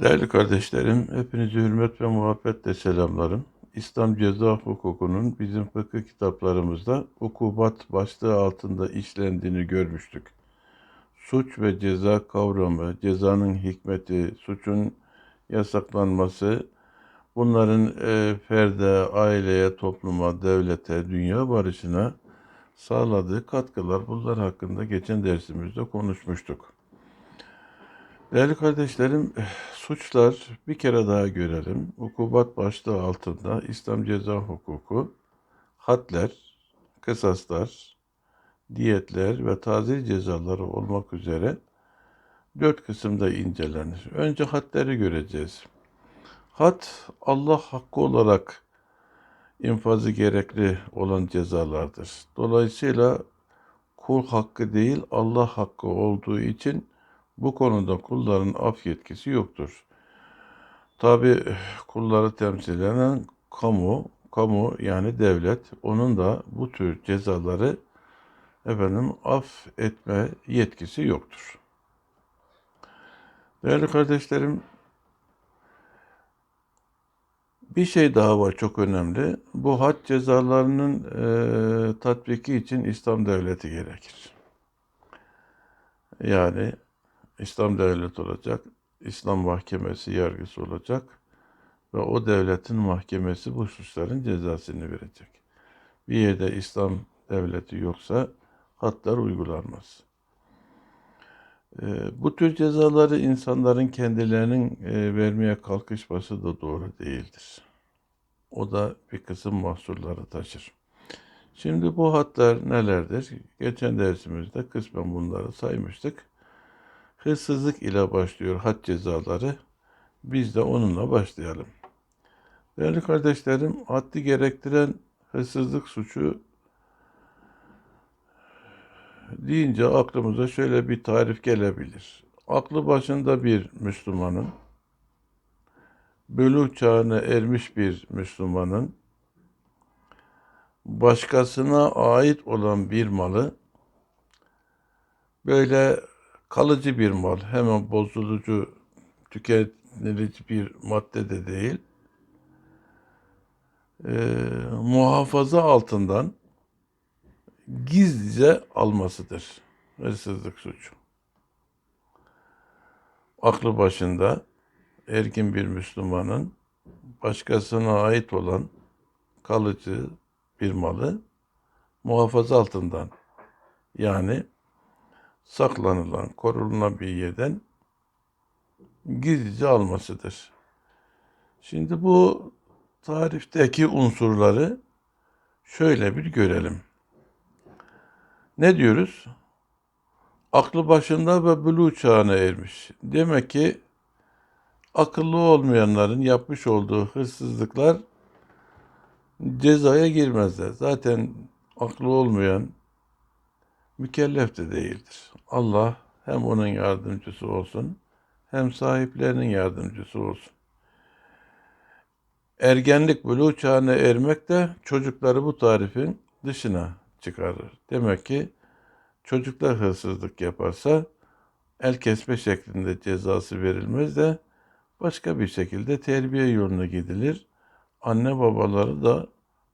Değerli kardeşlerim, hepinizi hürmet ve muhabbetle selamlarım. İslam ceza hukukunun bizim fıkıh kitaplarımızda ukubat başlığı altında işlendiğini görmüştük. Suç ve ceza kavramı, cezanın hikmeti, suçun yasaklanması, bunların e, ferde, aileye, topluma, devlete, dünya barışına sağladığı katkılar bunlar hakkında geçen dersimizde konuşmuştuk. Değerli kardeşlerim, suçlar bir kere daha görelim. Ukubat başlığı altında İslam ceza hukuku, hadler, kısaslar, diyetler ve tazir cezaları olmak üzere dört kısımda incelenir. Önce hadleri göreceğiz. Had, Allah hakkı olarak infazı gerekli olan cezalardır. Dolayısıyla kul hakkı değil Allah hakkı olduğu için bu konuda kulların af yetkisi yoktur. Tabi kulları temsil eden kamu, kamu yani devlet, onun da bu tür cezaları efendim af etme yetkisi yoktur. Değerli kardeşlerim, bir şey daha var çok önemli. Bu had cezalarının e, tatbiki için İslam devleti gerekir. Yani İslam devleti olacak, İslam mahkemesi yargısı olacak ve o devletin mahkemesi bu suçların cezasını verecek. Bir yerde İslam devleti yoksa hatlar uygulanmaz. Ee, bu tür cezaları insanların kendilerinin e, vermeye kalkışması da doğru değildir. O da bir kısım mahsurları taşır. Şimdi bu hatlar nelerdir? Geçen dersimizde kısmen bunları saymıştık. Hırsızlık ile başlıyor had cezaları. Biz de onunla başlayalım. Değerli kardeşlerim, haddi gerektiren hırsızlık suçu deyince aklımıza şöyle bir tarif gelebilir. Aklı başında bir Müslümanın, bölü çağına ermiş bir Müslümanın, başkasına ait olan bir malı böyle kalıcı bir mal, hemen bozulucu, tüketilebilir bir madde de değil. Ee, muhafaza altından gizlice almasıdır hırsızlık suçu. Aklı başında ergin bir Müslümanın başkasına ait olan kalıcı bir malı muhafaza altından yani saklanılan, korunan bir yerden gizlice almasıdır. Şimdi bu tarifteki unsurları şöyle bir görelim. Ne diyoruz? Aklı başında ve buluğ çağına ermiş. Demek ki akıllı olmayanların yapmış olduğu hırsızlıklar cezaya girmezler. Zaten aklı olmayan mükellef de değildir. Allah hem onun yardımcısı olsun hem sahiplerinin yardımcısı olsun. Ergenlik buluğ çağına ermek de çocukları bu tarifin dışına çıkarır. Demek ki çocuklar hırsızlık yaparsa el kesme şeklinde cezası verilmez de başka bir şekilde terbiye yoluna gidilir. Anne babaları da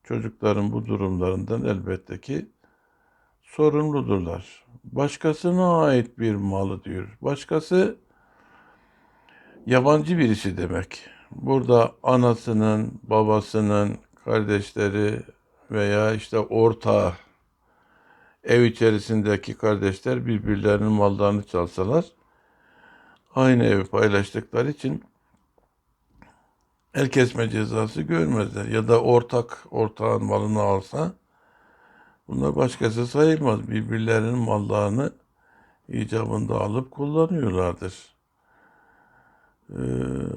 çocukların bu durumlarından elbette ki sorumludurlar. Başkasına ait bir malı diyor. Başkası yabancı birisi demek. Burada anasının, babasının, kardeşleri veya işte ortağı ev içerisindeki kardeşler birbirlerinin mallarını çalsalar aynı evi paylaştıkları için el kesme cezası görmezler. Ya da ortak ortağın malını alsa bunlar başkası sayılmaz. Birbirlerinin mallarını icabında alıp kullanıyorlardır. Ee,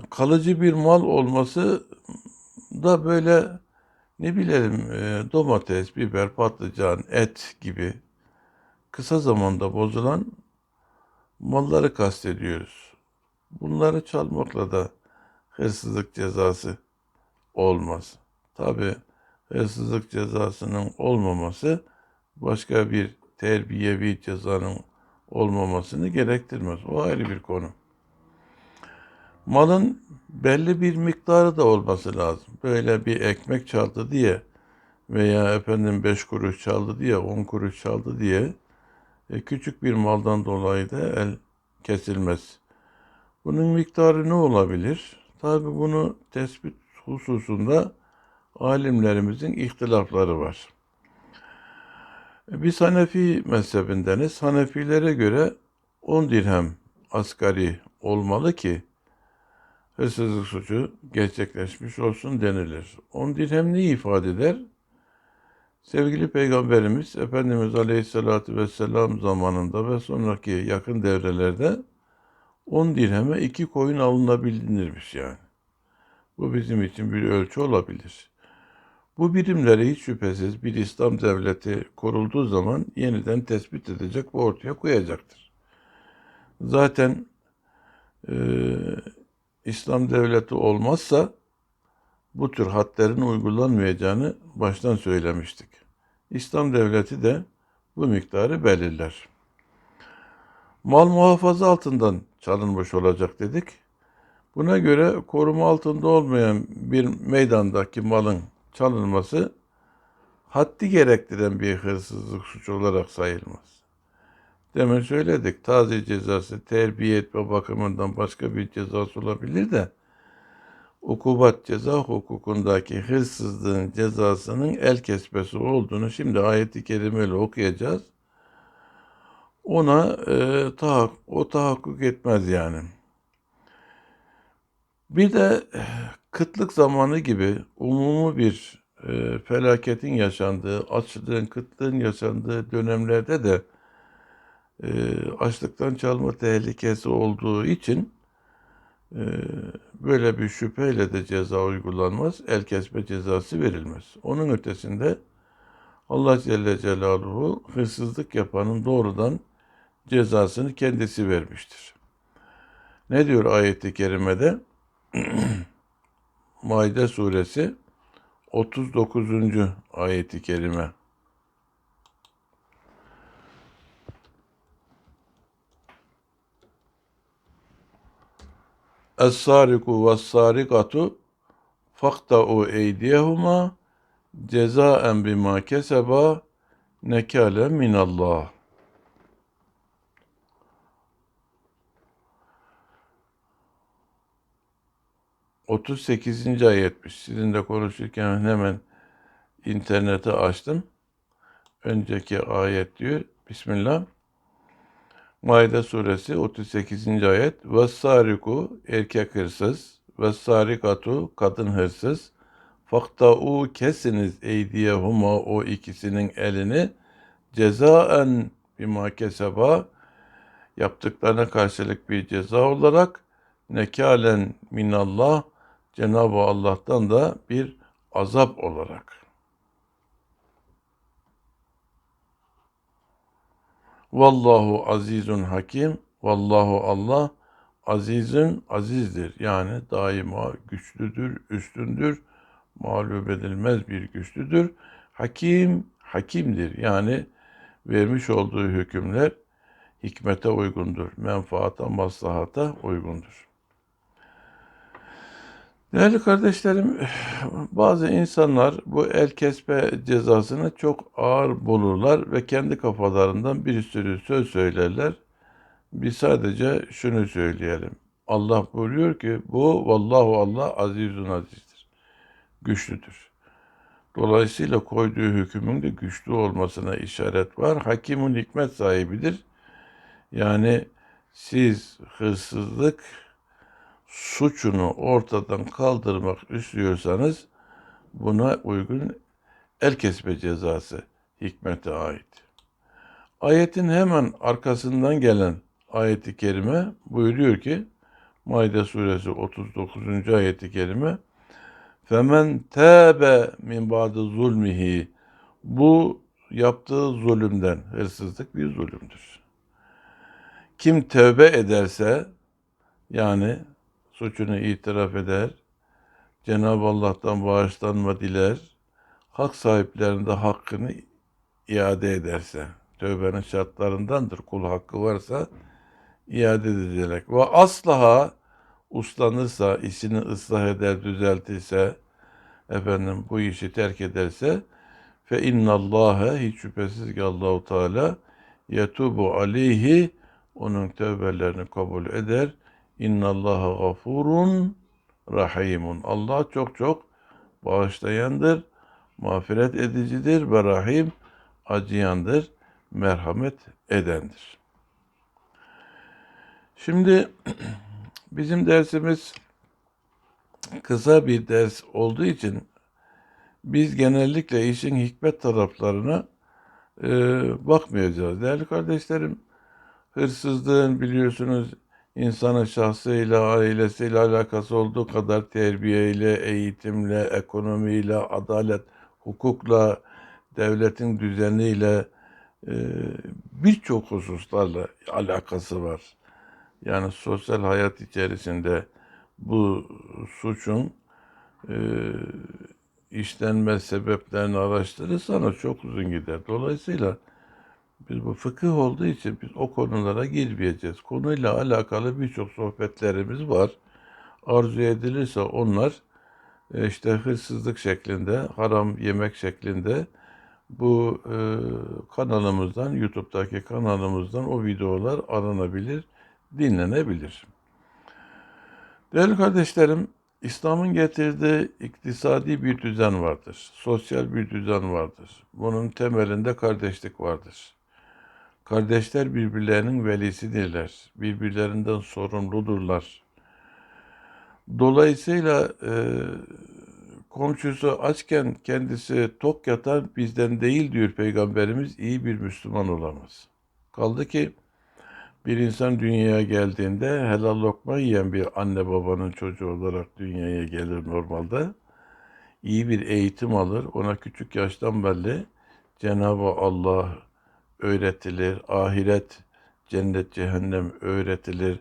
kalıcı bir mal olması da böyle ne bilelim e, domates, biber, patlıcan, et gibi kısa zamanda bozulan malları kastediyoruz. Bunları çalmakla da hırsızlık cezası olmaz. Tabi hırsızlık cezasının olmaması başka bir terbiyevi cezanın olmamasını gerektirmez. O ayrı bir konu. Malın belli bir miktarı da olması lazım. Böyle bir ekmek çaldı diye veya efendim 5 kuruş çaldı diye, 10 kuruş çaldı diye e, küçük bir maldan dolayı da el kesilmez. Bunun miktarı ne olabilir? Tabi bunu tespit hususunda alimlerimizin ihtilafları var. Biz Hanefi mezhebindeniz. Hanefilere göre 10 dirhem asgari olmalı ki hırsızlık suçu gerçekleşmiş olsun denilir. 10 dirhem ne ifade eder? Sevgili Peygamberimiz Efendimiz Aleyhisselatü Vesselam zamanında ve sonraki yakın devrelerde 10 dirheme iki koyun alınabilirmiş yani. Bu bizim için bir ölçü olabilir. Bu birimleri hiç şüphesiz bir İslam devleti kurulduğu zaman yeniden tespit edecek ve ortaya koyacaktır. Zaten e, İslam devleti olmazsa bu tür hadlerin uygulanmayacağını baştan söylemiştik. İslam devleti de bu miktarı belirler. Mal muhafaza altından çalınmış olacak dedik. Buna göre koruma altında olmayan bir meydandaki malın çalınması haddi gerektiren bir hırsızlık suçu olarak sayılmaz. Demin söyledik taze cezası terbiye etme bakımından başka bir cezası olabilir de ukubat ceza hukukundaki hırsızlığın cezasının el kesmesi olduğunu şimdi ayeti kerimeyle okuyacağız. Ona e, tahakkuk, o tahakkuk etmez yani. Bir de kıtlık zamanı gibi umumi bir e, felaketin yaşandığı, açlığın, kıtlığın yaşandığı dönemlerde de e, açlıktan çalma tehlikesi olduğu için e, böyle bir şüpheyle de ceza uygulanmaz, el kesme cezası verilmez. Onun ötesinde Allah Celle Celaluhu hırsızlık yapanın doğrudan cezasını kendisi vermiştir. Ne diyor ayeti kerimede? Maide suresi 39. ayeti kerime. Es-sariku ve's-sarikatu fakta'u eydiyehuma cezaen bima keseba nekale minallah. Otuz sekizinci ayetmiş. Sizinle konuşurken hemen internete açtım. Önceki ayet diyor. Bismillah. Maide suresi 38. ayet. Ve erkek hırsız ve kadın hırsız. Fakta'u kesiniz eydiyehuma o ikisinin elini cezaen bima keseba yaptıklarına karşılık bir ceza olarak nekalen minallah Cenab-ı Allah'tan da bir azap olarak. Vallahu azizun hakim. Vallahu Allah azizün azizdir. Yani daima güçlüdür, üstündür, mağlup edilmez bir güçlüdür. Hakim, hakimdir. Yani vermiş olduğu hükümler hikmete uygundur. Menfaata, maslahata uygundur. Değerli kardeşlerim, bazı insanlar bu el kesme cezasını çok ağır bulurlar ve kendi kafalarından bir sürü söz söylerler. Biz sadece şunu söyleyelim. Allah buyuruyor ki bu vallahu Allah azizun azizdir. Güçlüdür. Dolayısıyla koyduğu hükmün de güçlü olmasına işaret var. Hakimun hikmet sahibidir. Yani siz hırsızlık suçunu ortadan kaldırmak istiyorsanız buna uygun el kesme cezası hikmete ait. Ayetin hemen arkasından gelen ayeti kerime buyuruyor ki Maide suresi 39. ayeti kerime Femen tebe min ba'dı zulmihi bu yaptığı zulümden hırsızlık bir zulümdür. Kim tövbe ederse yani suçunu itiraf eder, Cenab-ı Allah'tan bağışlanma diler, hak sahiplerinde hakkını iade ederse, tövbenin şartlarındandır kul hakkı varsa iade edilecek. Ve aslaha uslanırsa, işini ıslah eder, düzeltirse, efendim bu işi terk ederse fe innallâhe hiç şüphesiz ki Allahu Teala yetubu aleyhi onun tövbelerini kabul eder. İnnallâhe gafurun rahimun. Allah çok çok bağışlayandır, mağfiret edicidir ve rahim acıyandır, merhamet edendir. Şimdi bizim dersimiz kısa bir ders olduğu için biz genellikle işin hikmet taraflarına e, bakmayacağız. Değerli kardeşlerim, hırsızlığın biliyorsunuz insanın şahsıyla, ailesiyle alakası olduğu kadar terbiyeyle, eğitimle, ekonomiyle, adalet, hukukla, devletin düzeniyle e, birçok hususlarla alakası var. Yani sosyal hayat içerisinde bu suçun e, işlenme sebeplerini araştırırsanız çok uzun gider. Dolayısıyla biz bu fıkıh olduğu için biz o konulara girmeyeceğiz. Konuyla alakalı birçok sohbetlerimiz var. Arzu edilirse onlar e, işte hırsızlık şeklinde, haram yemek şeklinde bu e, kanalımızdan, YouTube'daki kanalımızdan o videolar aranabilir, dinlenebilir. Değerli kardeşlerim, İslam'ın getirdiği iktisadi bir düzen vardır. Sosyal bir düzen vardır. Bunun temelinde kardeşlik vardır. Kardeşler birbirlerinin velisidirler. Birbirlerinden sorumludurlar. Dolayısıyla e, komşusu açken kendisi tok yatan bizden değil diyor Peygamberimiz iyi bir Müslüman olamaz. Kaldı ki bir insan dünyaya geldiğinde helal lokma yiyen bir anne babanın çocuğu olarak dünyaya gelir normalde. İyi bir eğitim alır. Ona küçük yaştan belli Cenab-ı Allah öğretilir. Ahiret, cennet, cehennem öğretilir.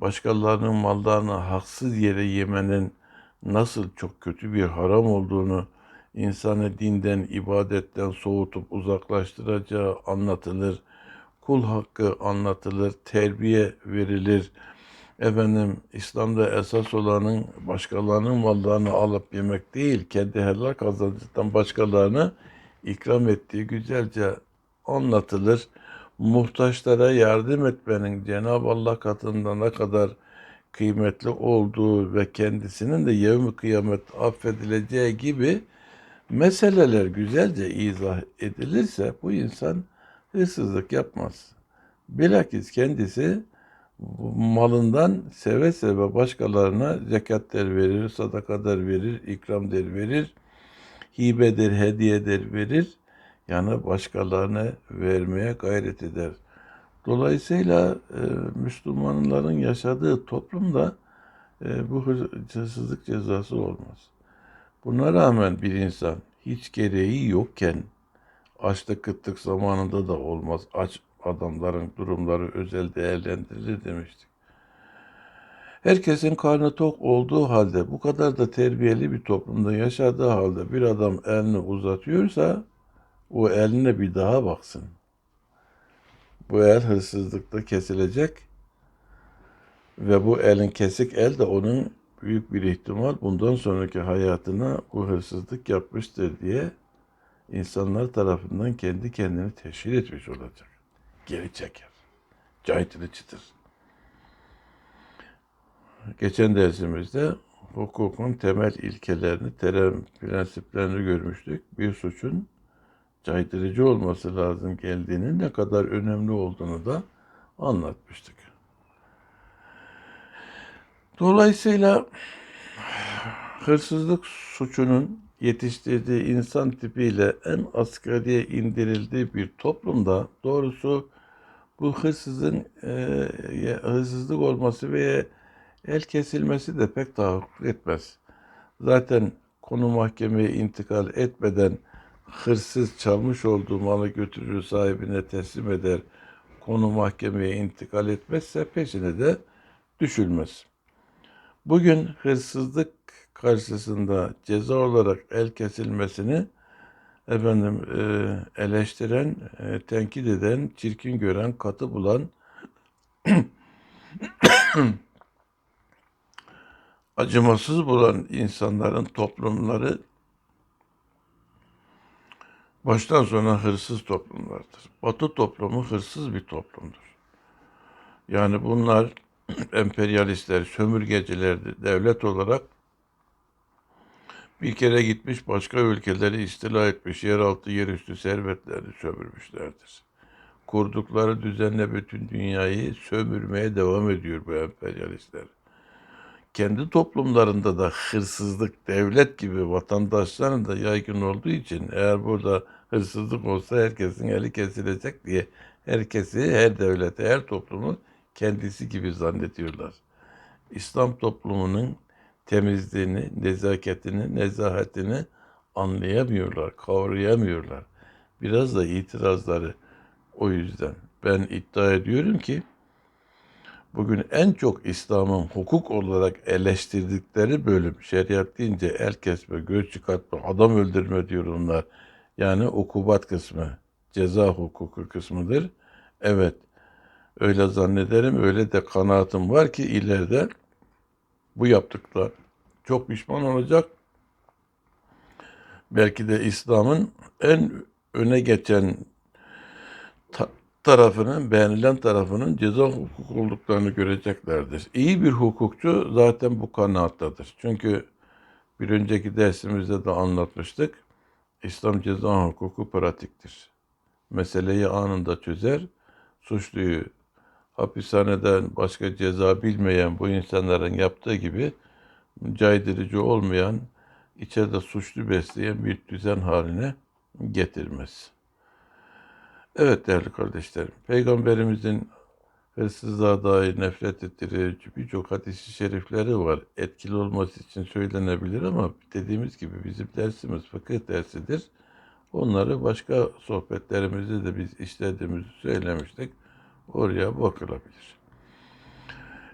Başkalarının mallarını haksız yere yemenin nasıl çok kötü bir haram olduğunu insanı dinden, ibadetten soğutup uzaklaştıracağı anlatılır kul hakkı anlatılır, terbiye verilir. Efendim İslam'da esas olanın başkalarının mallarını alıp yemek değil, kendi helal kazancından başkalarını ikram ettiği güzelce anlatılır. Muhtaçlara yardım etmenin Cenab-ı Allah katında ne kadar kıymetli olduğu ve kendisinin de yevmi kıyamet affedileceği gibi meseleler güzelce izah edilirse bu insan hırsızlık yapmaz. Bilakis kendisi malından seve seve başkalarına zekat der verir, sadaka der verir, ikram der verir, hibe der, hediye der verir. Yani başkalarına vermeye gayret eder. Dolayısıyla e, Müslümanların yaşadığı toplumda e, bu hırsızlık cezası olmaz. Buna rağmen bir insan hiç gereği yokken açlık kıtlık zamanında da olmaz. Aç adamların durumları özel değerlendirilir demiştik. Herkesin karnı tok olduğu halde, bu kadar da terbiyeli bir toplumda yaşadığı halde bir adam elini uzatıyorsa, o eline bir daha baksın. Bu el hırsızlıkta kesilecek ve bu elin kesik el de onun büyük bir ihtimal bundan sonraki hayatına bu hırsızlık yapmıştır diye insanlar tarafından kendi kendini teşhir etmiş olacak. Geri çeker. Cahitini çıtır. Geçen dersimizde hukukun temel ilkelerini, terem prensiplerini görmüştük. Bir suçun caydırıcı olması lazım geldiğini, ne kadar önemli olduğunu da anlatmıştık. Dolayısıyla hırsızlık suçunun yetiştirdiği insan tipiyle en asgariye indirildiği bir toplumda doğrusu bu hırsızın e, hırsızlık olması veya el kesilmesi de pek tahakkuk etmez. Zaten konu mahkemeye intikal etmeden hırsız çalmış olduğu malı götürür sahibine teslim eder. Konu mahkemeye intikal etmezse peşine de düşülmez. Bugün hırsızlık karşısında ceza olarak el kesilmesini efendim e, eleştiren, e, tenkit eden, çirkin gören, katı bulan acımasız bulan insanların toplumları baştan sona hırsız toplumlardır. Batı toplumu hırsız bir toplumdur. Yani bunlar emperyalistler, sömürgecilerdi. Devlet olarak bir kere gitmiş başka ülkeleri istila etmiş, yeraltı, yerüstü servetlerini sömürmüşlerdir. Kurdukları düzenle bütün dünyayı sömürmeye devam ediyor bu emperyalistler. Kendi toplumlarında da hırsızlık devlet gibi vatandaşların da yaygın olduğu için eğer burada hırsızlık olsa herkesin eli kesilecek diye herkesi, her devlete, her toplumu kendisi gibi zannediyorlar. İslam toplumunun temizliğini, nezaketini, nezahetini anlayamıyorlar, kavrayamıyorlar. Biraz da itirazları o yüzden. Ben iddia ediyorum ki bugün en çok İslam'ın hukuk olarak eleştirdikleri bölüm şeriat deyince el kesme, göz çıkartma, adam öldürme diyor onlar. Yani ukubat kısmı, ceza hukuku kısmıdır. Evet, öyle zannederim, öyle de kanaatim var ki ileride bu yaptıklar çok pişman olacak. Belki de İslam'ın en öne geçen tarafının, beğenilen tarafının ceza hukuk olduklarını göreceklerdir. İyi bir hukukçu zaten bu kanaattadır. Çünkü bir önceki dersimizde de anlatmıştık. İslam ceza hukuku pratiktir. Meseleyi anında çözer, suçluyu hapishaneden başka ceza bilmeyen bu insanların yaptığı gibi caydırıcı olmayan, içeride suçlu besleyen bir düzen haline getirmez. Evet değerli kardeşlerim, Peygamberimizin hırsızlığa dair nefret ettirici birçok hadis-i şerifleri var. Etkili olması için söylenebilir ama dediğimiz gibi bizim dersimiz fıkıh dersidir. Onları başka sohbetlerimizde de biz işlediğimizi söylemiştik. Oraya bakılabilir.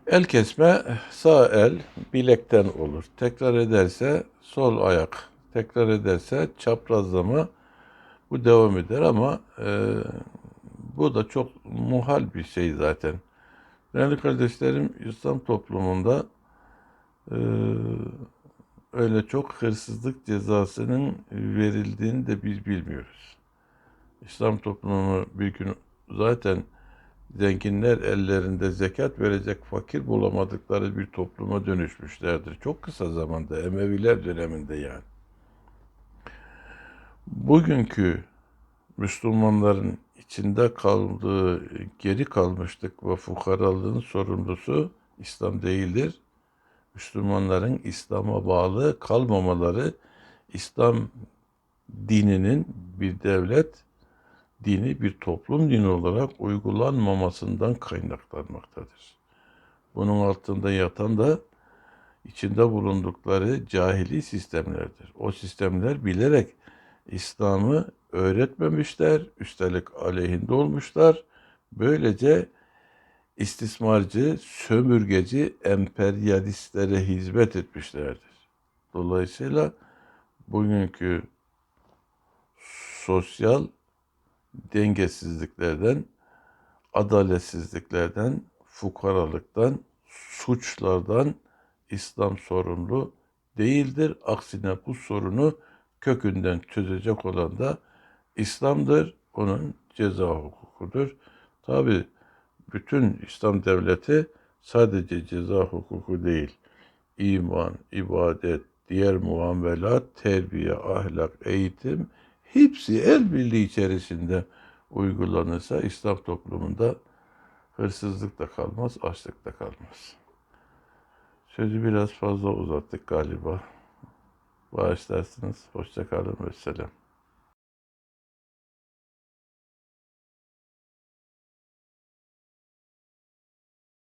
El kesme sağ el bilekten olur. Tekrar ederse sol ayak. Tekrar ederse çaprazlama bu devam eder ama e, bu da çok muhal bir şey zaten. Değerli kardeşlerim İslam toplumunda e, öyle çok hırsızlık cezasının verildiğini de biz bilmiyoruz. İslam toplumu bir gün zaten zenginler ellerinde zekat verecek fakir bulamadıkları bir topluma dönüşmüşlerdir. Çok kısa zamanda Emeviler döneminde yani. Bugünkü Müslümanların içinde kaldığı geri kalmışlık ve fukaralığın sorumlusu İslam değildir. Müslümanların İslam'a bağlı kalmamaları İslam dininin bir devlet dini bir toplum dini olarak uygulanmamasından kaynaklanmaktadır. Bunun altında yatan da içinde bulundukları cahili sistemlerdir. O sistemler bilerek İslam'ı öğretmemişler, üstelik aleyhinde olmuşlar. Böylece istismarcı, sömürgeci, emperyalistlere hizmet etmişlerdir. Dolayısıyla bugünkü sosyal dengesizliklerden, adaletsizliklerden, fukaralıktan, suçlardan İslam sorumlu değildir. Aksine bu sorunu kökünden çözecek olan da İslam'dır. Onun ceza hukukudur. Tabi bütün İslam devleti sadece ceza hukuku değil, iman, ibadet, diğer muamelat, terbiye, ahlak, eğitim hepsi el birliği içerisinde uygulanırsa İslam toplumunda hırsızlık da kalmaz, açlık da kalmaz. Sözü biraz fazla uzattık galiba. Bağışlarsınız. Hoşça kalın ve selam.